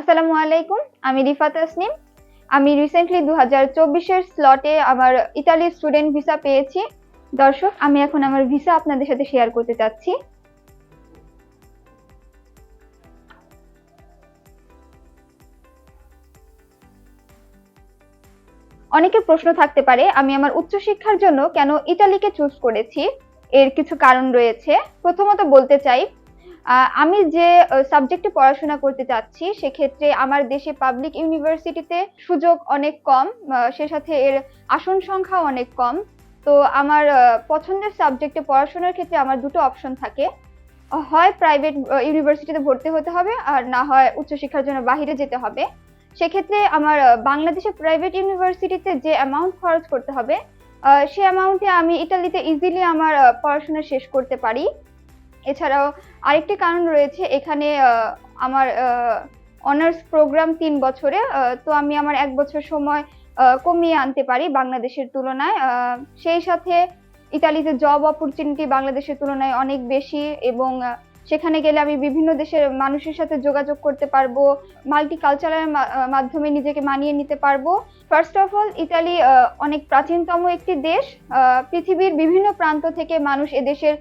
আসসালামু আলাইকুম, আমি রিফাত আসনিম আমি রিসেন্টলি দু হাজার চব্বিশের স্লটে আমার ইতালির স্টুডেন্ট ভিসা পেয়েছি। দর্শক, আমি এখন আমার ভিসা আপনাদের সাথে শেয়ার করতে চাচ্ছি। অনেকের প্রশ্ন থাকতে পারে, আমি আমার উচ্চশিক্ষার জন্য কেন ইতালিকে চুজ করেছি? এর কিছু কারণ রয়েছে। প্রথমত বলতে চাই আমি যে সাবজেক্টে পড়াশোনা করতে চাচ্ছি, সেক্ষেত্রে আমার দেশে পাবলিক ইউনিভার্সিটিতে সুযোগ অনেক কম সে সাথে এর আসন সংখ্যা অনেক কম। তো আমার পছন্দের সাবজেক্টে পড়াশোনার ক্ষেত্রে আমার দুটো অপশন থাকে। হয় প্রাইভেট ইউনিভার্সিটিতে ভর্তি হতে হবে, আর না হয় উচ্চশিক্ষার জন্য বাইরে যেতে হবে। সেক্ষেত্রে আমার বাংলাদেশে প্রাইভেট ইউনিভার্সিটিতে যে অ্যামাউন্ট খরচ করতে হবে সে অ্যামাউন্টে আমি ইটালিতে ইজিলি আমার পড়াশোনা শেষ করতে পারি। এছাড়াও আরেকটি কারণ রয়েছে, এখানে আমার অনার্স প্রোগ্রাম তিন বছরে তো আমি আমার এক বছর সময় কমিয়ে আনতে পারি বাংলাদেশের তুলনায়। সেই সাথে ইতালিতে জব অপরচুনিটি বাংলাদেশের তুলনায় অনেক বেশি এবং সেখানে গেলে আমি বিভিন্ন দেশের মানুষের সাথে যোগাযোগ করতে পারব মাল্টি কালচারাল মাধ্যমে নিজেকে মানিয়ে নিতে পারব। ফার্স্ট অফ অল ইতালি অনেক প্রাচীনতম একটি দেশ। পৃথিবীর বিভিন্ন প্রান্ত থেকে মানুষ এদেশের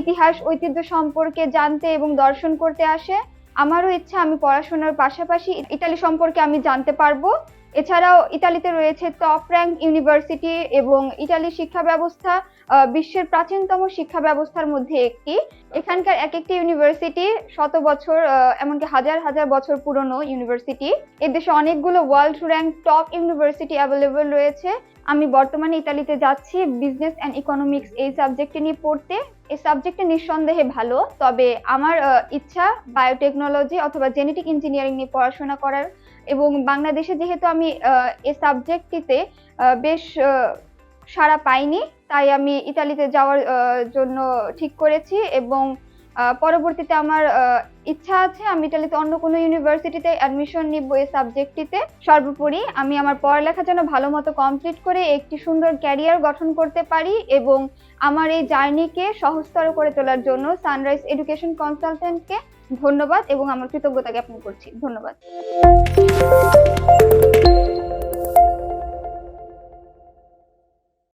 ইতিহাস, ঐতিহ্য সম্পর্কে জানতে এবং দর্শন করতে আসে। আমারও ইচ্ছা আমি পড়াশোনার পাশাপাশি ইতালি সম্পর্কে আমি জানতে পারব। এছাড়াও ইতালিতে রয়েছে টপ র্যাঙ্ক ইউনিভার্সিটি এবং ইতালির শিক্ষা ব্যবস্থা বিশ্বের প্রাচীনতম শিক্ষা ব্যবস্থার মধ্যে একটি। এখানকার এক একটি ইউনিভার্সিটি শত বছর এমনকি হাজার হাজার বছর পুরনো ইউনিভার্সিটি এদেশে অনেকগুলো world rank top university available রয়েছে। আমি বর্তমানে ইতালিতে যাচ্ছি বিজনেস অ্যান্ড ইকোনমিক্স এই সাবজেক্টে নিয়ে পড়তে। এই সাবজেক্টে নিঃসন্দেহে ভালো, তবে আমার ইচ্ছা বায়োটেকনোলজি অথবা জেনেটিক ইঞ্জিনিয়ারিং নিয়ে পড়াশোনা করার এবং বাংলাদেশে যেহেতু আমি এ সাবজেক্টটিতে বেশ সাড়া পাইনি, তাই আমি ইতালিতে যাওয়ার জন্য ঠিক করেছি এবং পরবর্তীতে আমার ইচ্ছা আছে আমি ইতালিতে অন্য কোনো ইউনিভার্সিটিতে অ্যাডমিশন নিব এই সাবজেক্টটিতে সর্বোপরি আমি আমার পড়ালেখা যেন ভালো মতো কমপ্লিট করে একটি সুন্দর ক্যারিয়ার গঠন করতে পারি এবং আমার এই জার্নিকে সহজতর করে তোলার জন্য সানরাইজ এডুকেশন কনসালটেন্টকে ধন্যবাদ এবং আমার কৃতজ্ঞতা জ্ঞাপন করছি। ধন্যবাদ।